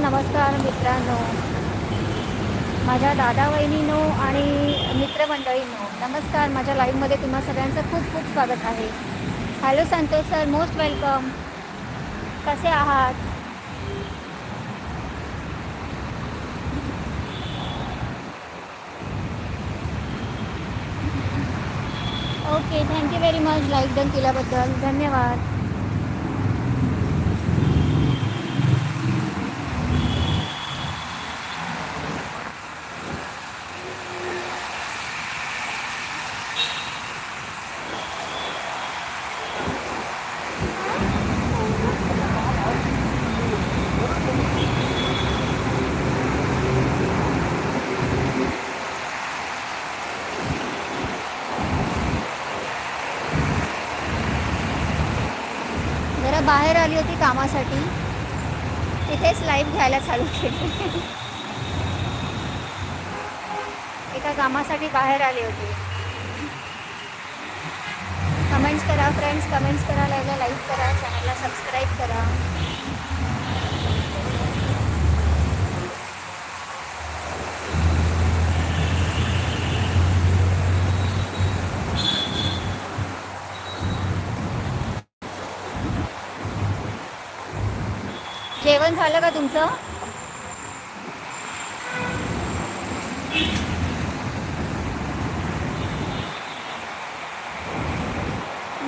नमस्कार मित्रांनो. माझ्या दादा वहिनीनो आणि मित्रमंडळींनो नमस्कार. माझ्या लाईव्हमध्ये तुम्हा सगळ्यांचं खूप खूप स्वागत आहे. Hello Santosh sir most welcome कसे आहात? Okay thank you very much like done केल्याबद्दल धन्यवाद. बाहेर आली होती कामासाठी. तिथेच लाईव्ह घ्यायला चालू केली. एका कामासाठी बाहेर आली होती. कमेंट्स करा फ्रेंड्स कमेंट्स करा लाईव्हला लाईक करा चॅनलला सबस्क्राईब करा. जेवण झालं का तुमचं?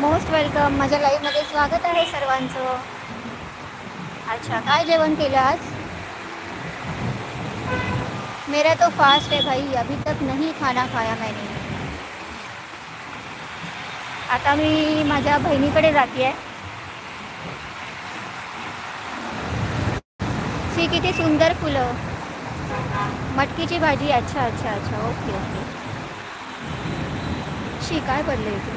मोस्ट वेलकम माझ्या लाईव्हमध्ये स्वागत आहे सर्वांचं. अच्छा काय जेवण केलं आज? मेरा तो फास्ट है भाई अभी तक नहीं खाना खाया मैंने. आता मी माझ्या बहिणीकडे जाते आहे शी किती सुंदर फुलं. मटकीची भाजी अच्छा अच्छा अच्छा ओके ओके. शी काय पडले इथे?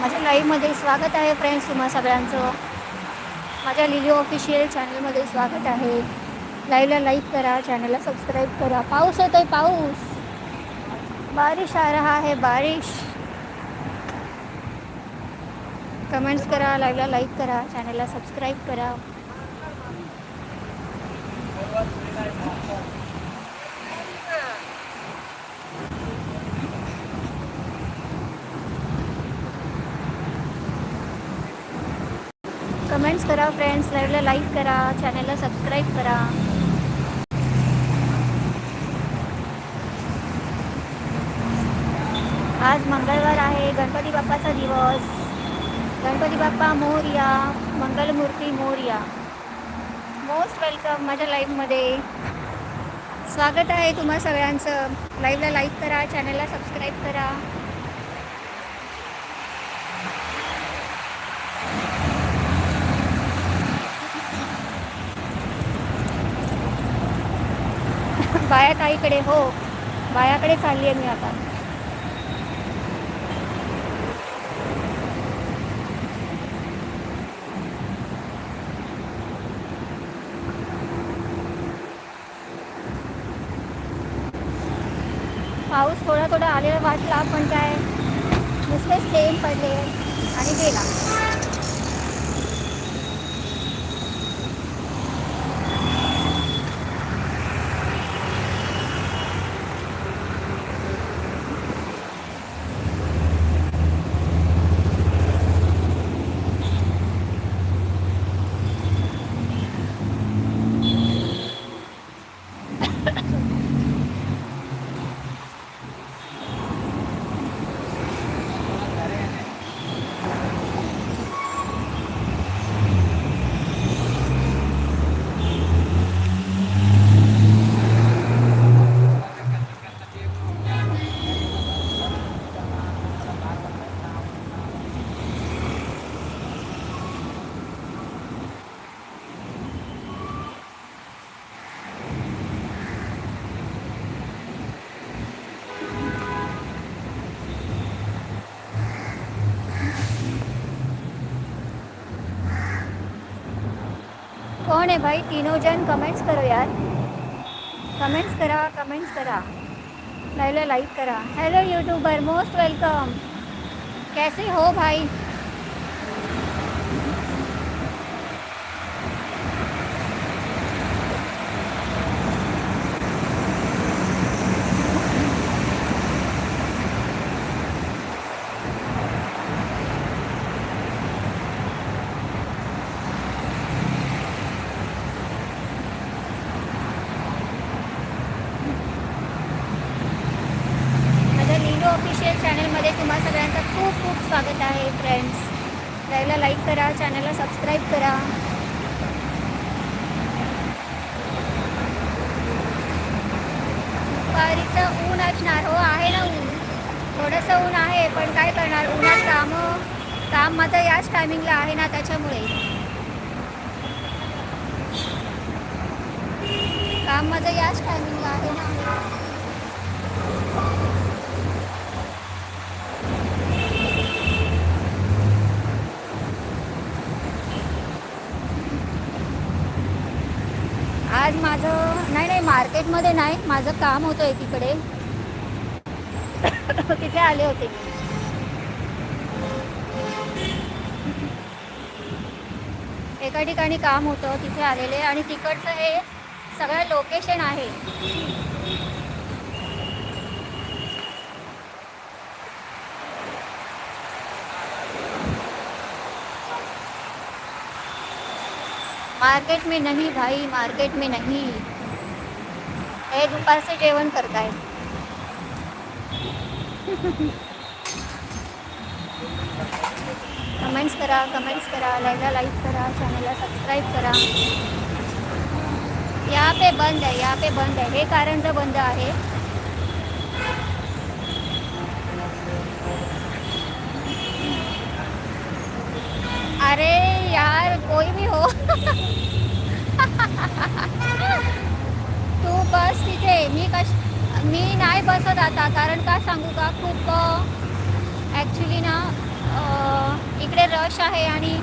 माझ्या लाईव्हमध्ये स्वागत आहे फ्रेंड्स तुम्हा सगळ्यांचं. माझ्या लिली ऑफिशियल चॅनलमध्ये स्वागत आहे. लाईव्हला लाईक करा चॅनलला सबस्क्राईब करा. पाऊस येतोय पाऊस! बारिश आ रहा है बारिश। कमेंट्स करा लाईव्हला लाईक करा चॅनलला सबस्क्राईब करा. कमेंट्स करा फ्रेंड्स लाईव्हला लाईक करा चॅनलला सबस्क्राईब करा. आज मंगळवार आहे गणपती बाप्पाचा दिवस. गणपती बाप्पा मोरया मंगलमूर्ती मोरया. मोस्ट वेलकम माझ्या लाईफमध्ये स्वागत आहे तुम्हा सगळ्यांचं. लाईव्हला लाईक करा चॅनलला सबस्क्राईब करा. बाया ताईकडे हो. बायाकडे चालली आहे मी आता पाऊस थोडा थोडा वाटला पण काय नुसते सेम पडले आणि गेला. कौन भाई तीनों जन कमेंट्स करो यार कमेंट्स करा कमेंट्स करा. लाइव लाइक करा. हेलो यूट्यूबर मोस्ट वेलकम कैसे हो भाई माझ्या लिलो ऑफिशियल चॅनलमध्ये तुम्हा सगळ्यांचं खूप खूप स्वागत आहे फ्रेंड्स लाईव्हला लाईक करा चॅनलला सबस्क्राईब करा दुपारीचं ऊन असणार हो आहे ना ऊन थोडंसं ऊन आहे पण काय करणार उन्हात कामं काम मात्र याच टायमिंगला आहे ना त्याच्यामुळे काम माझं याच टायमिंगला आहे ना आज माझं नाही नाही मार्केटमध्ये नाही. माझं काम होतं एकीकडे. तिथे आले होते. एका ठिकाणी काम होतं तिथे आलेले. आणि तिकडचं हे सगळं लोकेशन आहे. मार्केट में नहीं भाई मार्केट में नहीं। हे दुपारचं जेवण करताय कमेंट्स करा कमेंट्स करा लाईकला लाईक करा चॅनलला सबस्क्राईब करा। यहाँ पे बंद आहे यहाँ पे बंद आहे हे कारंजा बंद आहे। अरे कोई भी हो. तू बस तिथे. मी कश मी नाही बसत आता. कारण का सांगू का? खूप ॲक्च्युली ना इकडे रश आहे आणि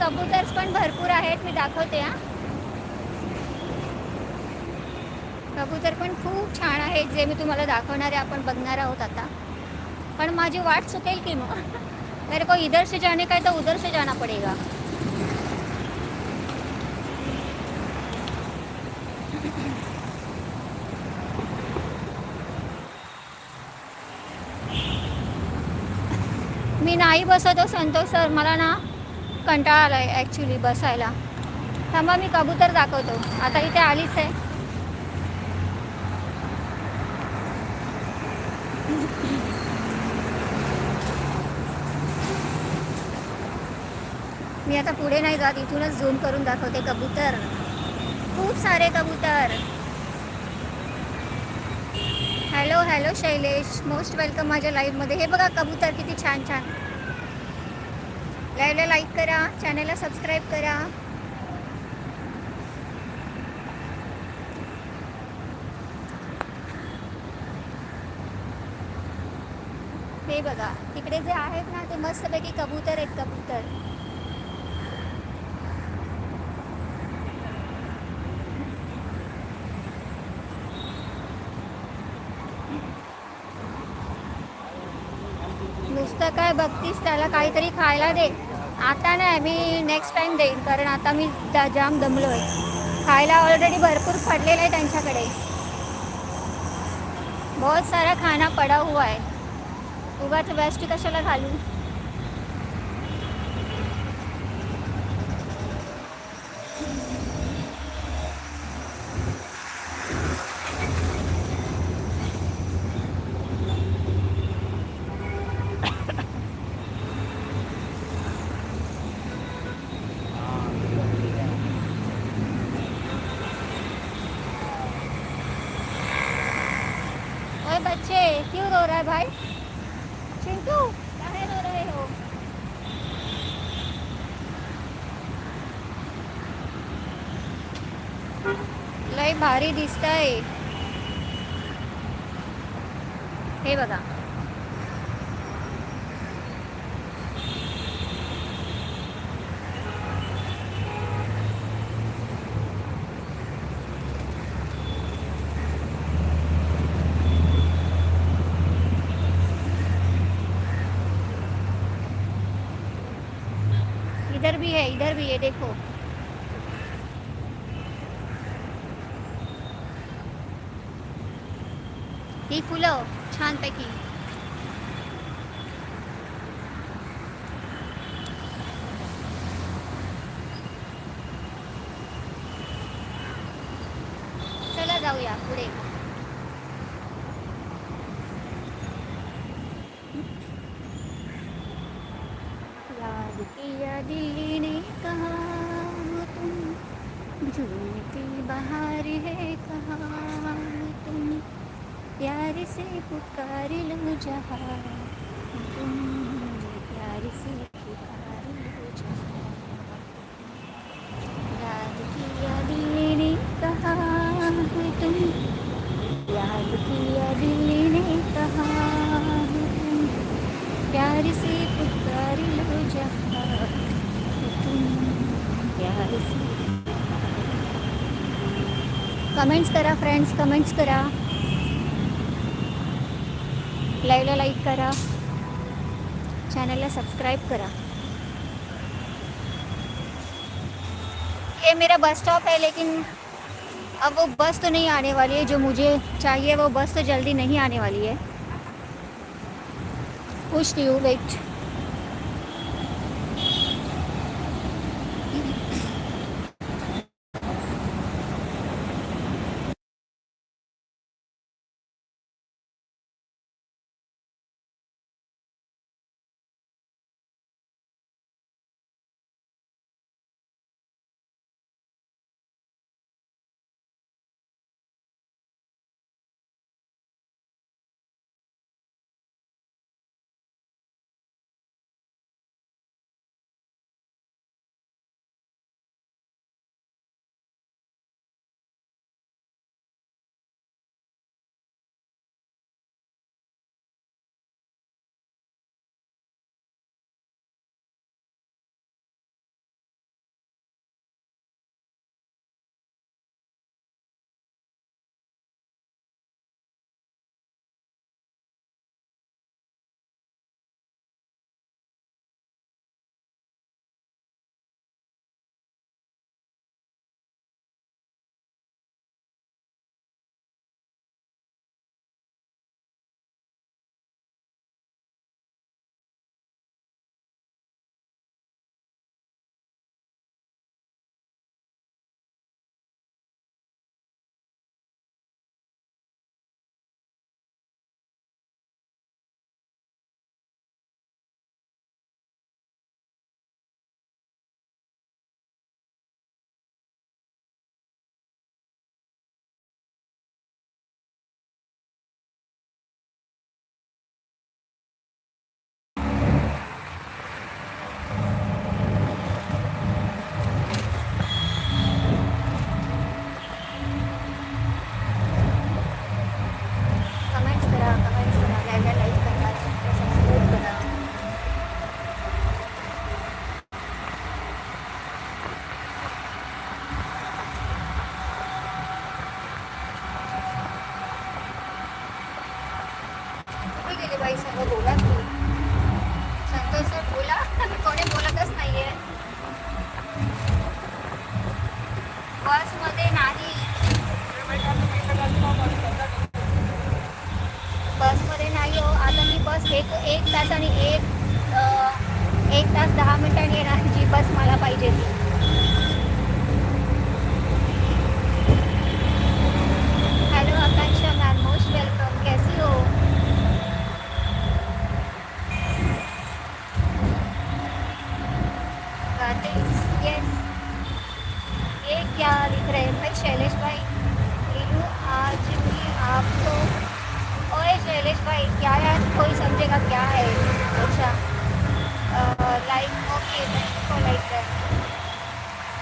कबूतर्स पण भरपूर आहेत मी दाखवते हा. कबूतर पण खूप छान आहेत जे मी तुम्हाला दाखवणारे आपण बघणार आहोत आता. पण माझी वाट चुकेल की मग? मेरे को इधर से जाने का है तो उधर से जाना पड़ेगा. मी नाही बसत हो, संतोष सर मला ना कंटाळा आला आहे ॲक्च्युली बसायला. थांबा मी कबूतर दाखवतो. आता इथे आलीच आहे. मी आता पुढे नाही जात इथूनच झूम करून दाखवते कबूतर. खूप सारे कबूतर. Hello hello Shailesh. Most welcome माझ्या लाईव्हमध्ये हे बघा कबूतर किती छान छान. लाईव्हला लाईक करा. चॅनलला सबस्क्राईब करा. हे बघा तिकडे जे आहेत ना ते मस्तपैकी कबूतर आहेत कबूतर. नुसतं काय बघतीस त्याला काहीतरी खायला दे. आता नाही मी नेक्स्ट टाइम देईन कारण आता मी जा- जाम दमलो आहे खायला ऑलरेडी भरपूर पडलेलं आहे त्यांच्याकडे. बहुत सारा खाना पडा हुआ है. उगाच वेस्ट कशाला घालू? बच्चे क्यों रो रहा है भाई? चिंटू कहे रो रहे हो? लय भारी दिसतंय. हे बघा इधर भी है इधर भी है देखो ही छानपैकी. से कमेंट्स करा फ्रेंड्स कमेंट्स करा. लाईव्हला लाईक करा. चॅनलला सबस्क्राईब करा. ये मेरा बस स्टॉप है, लेकिन अब वो बस तो नहीं आने वाली है. जो मुझे चाहिए, वो बस तो जल्दी नहीं आने वाली है. पूछती हूँ वेट काही संग बोला तू संतोष सर बोला. कोणी बोलतच नाहीये. बसमध्ये नाही. बसमध्ये नाही हो. आता मी बस एक एक तास आणि एक एक तास दहा मिनिटांनी येणार जी बस मला पाहिजे ती hello Akanksha ma'am most welcome कैसी हो यस ये क्या लिख रहे हैं भाई शैलेश भाई रीलू आज भी आपको ओए शैलेश भाई क्या यार कोई समझेगा क्या है अच्छा लाईक ओके थँक्यू लाईक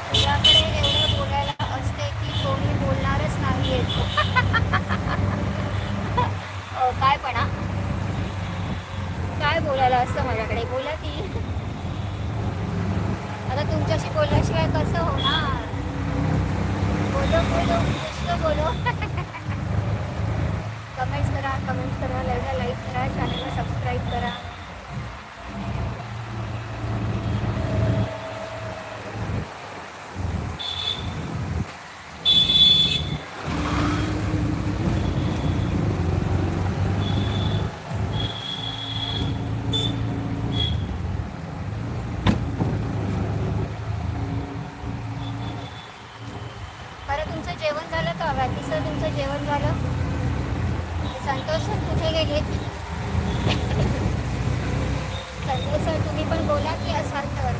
तुझ्याकडे एवढं बोलायला असते की कोणी बोलणारच बोलायला असतं माझ्याकडे बोला की आता तुमच्याशी बोलल्याशिवाय कसं होणार बोलो बोलो नुसतं बोलो कमेंट्स करा कमेंट्स करा लाईव्हला लाईक करा चॅनलला सबस्क्राईब करा बरं तुमचं जेवण झालं का बाकी सर तुमचं जेवण झालं संतोष सर कुठे गेले संतोष सर तुम्ही पण बोला की असाल तर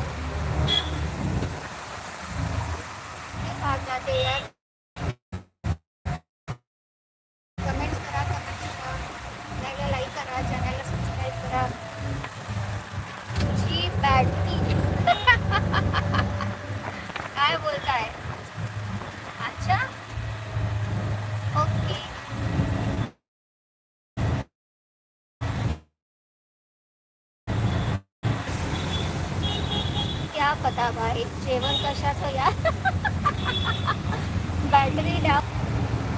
नाही भाग जाते यार कमेंट्स करा कमेंट्स करा लाईकला लाईक करा चॅनलला सबस्क्राईब करा तुझी बॅटरी काय बोलताय अच्छा ओके आता पता भाई जेवण कशाचं या? बॅटरी डाव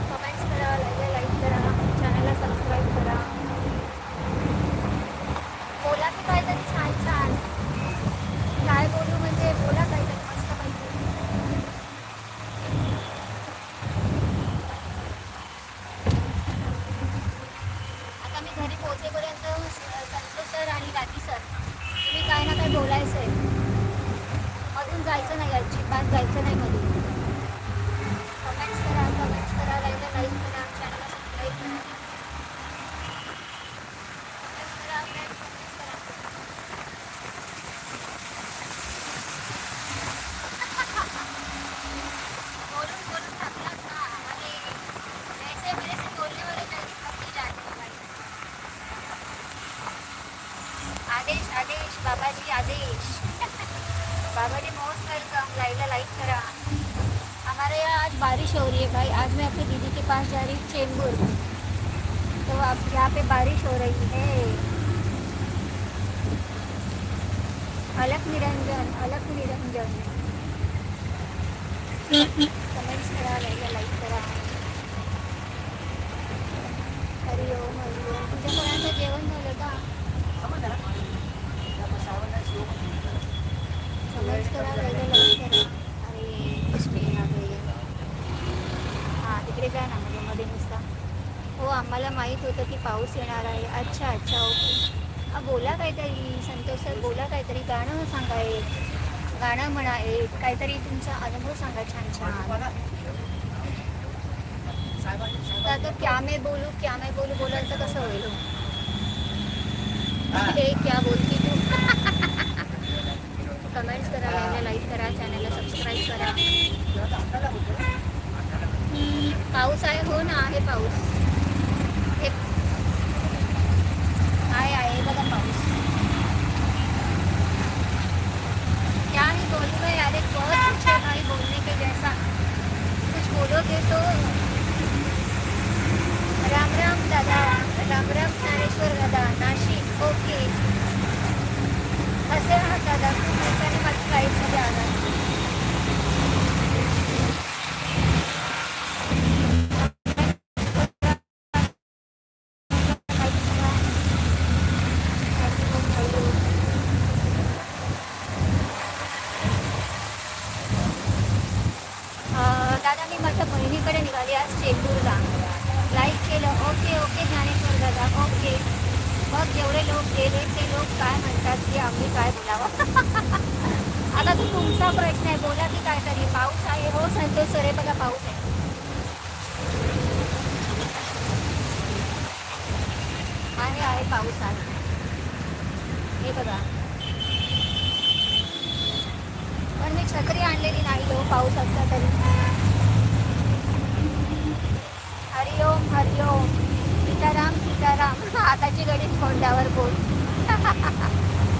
कमेंट्स करा लाईक लाईक करा चॅनलला सबस्क्राईब करा. बोला की काहीतरी छान छान. काय बोलू म्हणजे बोला काहीतरी मस्त पाहिजे आता मी घरी पोहोचेपर्यंत संतोष सर आणि राठी सर तुम्ही काय ना काय बोलायचं आहे जायचं नाही अजिबात जायचं नाही मधून कमेंट्स करा कमेंट्स करा लाईक लाईक करा चॅनलला सबस्क्राईब करा Comments करा, friends, comments करा. बोलून बोलून थकलात ना अरे ऐसे मेरे से बोलने वाले जल्दी थक ही जाते हैं भाई आदेश आदेश बाबाजी आदेश बाबाजी मोस्ट वेलकम लाइला लाइक करा हमारे यहाँ आज बारिश हो रही है भाई आज मैं अपनी दीदी के पास जा रही हूँ चेंबूर तो अब यहाँ पे बारिश हो रही है अलग निरंजन अलग निरंजन। कमेंट्स करा लाईक लाईक करा। हरि ओम तुझ्या सगळ्यांचं जेवण झालं का? कमेंट्स करा लाईक लाईक करा। अरे कृष्णे नागरे हां तिकडे जा ना म्हणजे मध्ये नुसता। हो आम्हाला माहीत होतं की पाऊस येणार आहे. अच्छा अच्छा ओके. बोला काहीतरी संतोष सर बोला काहीतरी गाणं सांगा एक. गाणं म्हणा एक काहीतरी तुमचा अनुभव सांगा छान छान. तर क्या मे बोलू क्या मे बोलू बोलाल तर कसं होईल? हे क्या बोलती तू? कमेंट्स करा लाईव्हला लाईक करा चॅनलला सबस्क्राईब करा. पाऊस आहे हो ना आहे पाऊस हे आहे आहे बघा पाऊस क्या ही बोलूँ मैं यार एक बहुत कुछ है भाई बोलने के जैसा कुछ राम राम दादा राम राम ज्ञानेश्वर दादा नाशिक ओके। असे हा दादा खूप दिवसाने माझी लाईफमध्ये आला अं, दादा मी माझ्या बहिणीकडे निघाली आज चेंबूरला लाईक केलं ओके ओके ज्ञानेश्वर दादा ओके मग जेवढे लोक गेले ते लोक काय म्हणतात की आम्ही काय बोलावं आता तो तुमचा प्रश्न आहे. बोला की काय तरी पाऊस आहे. हो संतोष सर हे बघा पाऊस आहे. आहे आहे पाऊस आहे. हे बघा. पण मी छत्री आणलेली नाही हो पाऊस असला तरी. हरिओम हरिओम. सीताराम सीताराम. आताची गणित तोंडावर बोल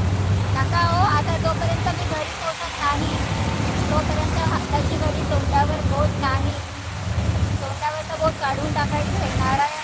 नका हो. आता जोपर्यंत मी घरी पोचत नाही तोपर्यंत हाताची घडी तोंडावर बोट नाही. तोंडावरचं बोट काढून टाकायचं आहे नारायण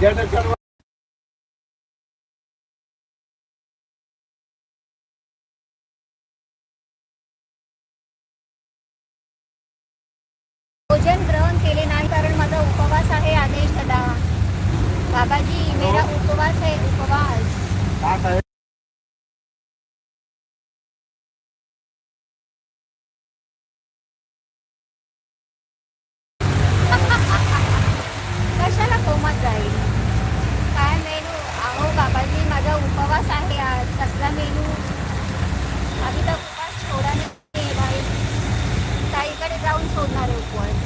વિદ્યાર્થી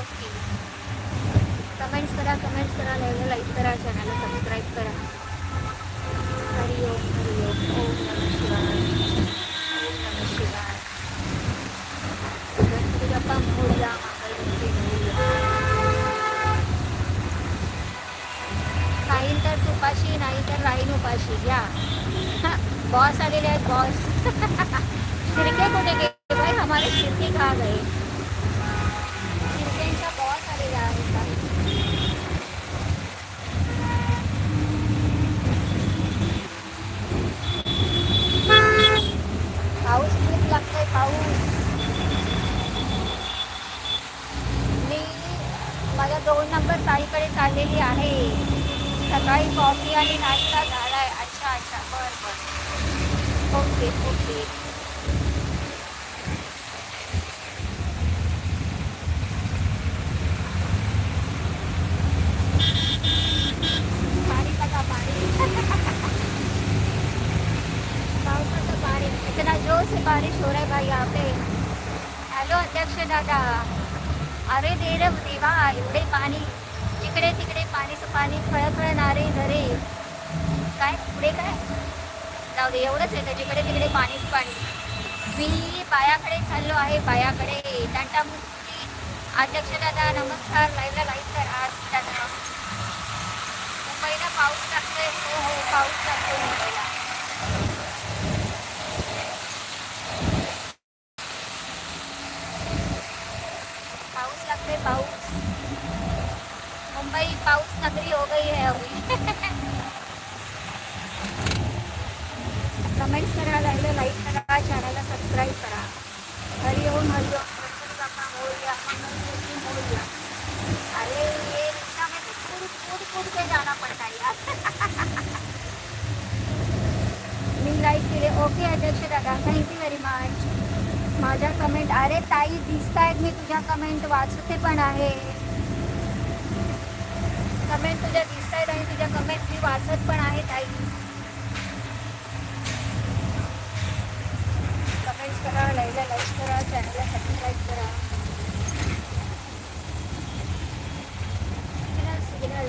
ओके. कमेंट्स करा कमेंट्स करा लाईक लाईक करा चॅनलला सबस्क्राईब करा. हरी ओम हरी ओम ओम नम शिवाय ओम नम शिवाय. गणपती तर तुपाशी नाही तर राहील उपाशी घ्या बॉस आलेले आहेत बॉस शिरके कुठे गए भाई हमारे शिरके खा गए? Okay okay. पाणी बघा पाणी? पावसाचं पाणी. इतना जोर से बारिश हो रहा है भाई यहाँ पे. हॅलो अध्यक्ष दादा. अरे दे रे देवा. एवढे पाणी. जिकडे तिकडे पाणीचं पाणी खळखळणारे झरे काय? पुढे काय? जाऊ दे एवढंच आहे. का जिकडे तिकडे पाणीच पाणी. मी बायाकडे चाललो आहे. बायाकडे टाटा मूर्ती. अध्यक्ष दादा नमस्कार. लाईव्हला लाईव्ह कर आज दादा. मुंबईला पाऊस लागतोय. हो हो पाऊस लागतोय मुंबईला. पाऊस लागतोय पाऊस. मुंबई पाऊस नगरी हो गई है अभी. कमेंट्स करा लाईव्हला लाईक करा चॅनलला सबस्क्राईब करा. हरिओम येऊन गणपती बाप्पा मोरया मंगलमूर्ती मोरया. अरे ये रिक्शा में तो कूद कूद कूद के जाना पड़ता है यार. मी लाईक केले. ओके अध्यक्ष दादा. थँक्यू व्हेरी मच माझ्या कमेंट अरे ताई दिसत आहेत मी तुझ्या कमेंट वाचते पण आहे. कमेंट तुझ्या दिसत आहेत आणि तुझ्या कमेंट मी वाचत पण आहे ताई. करा लाईला लाईक करा चॅनलला सबस्क्राईब करा. Signal signal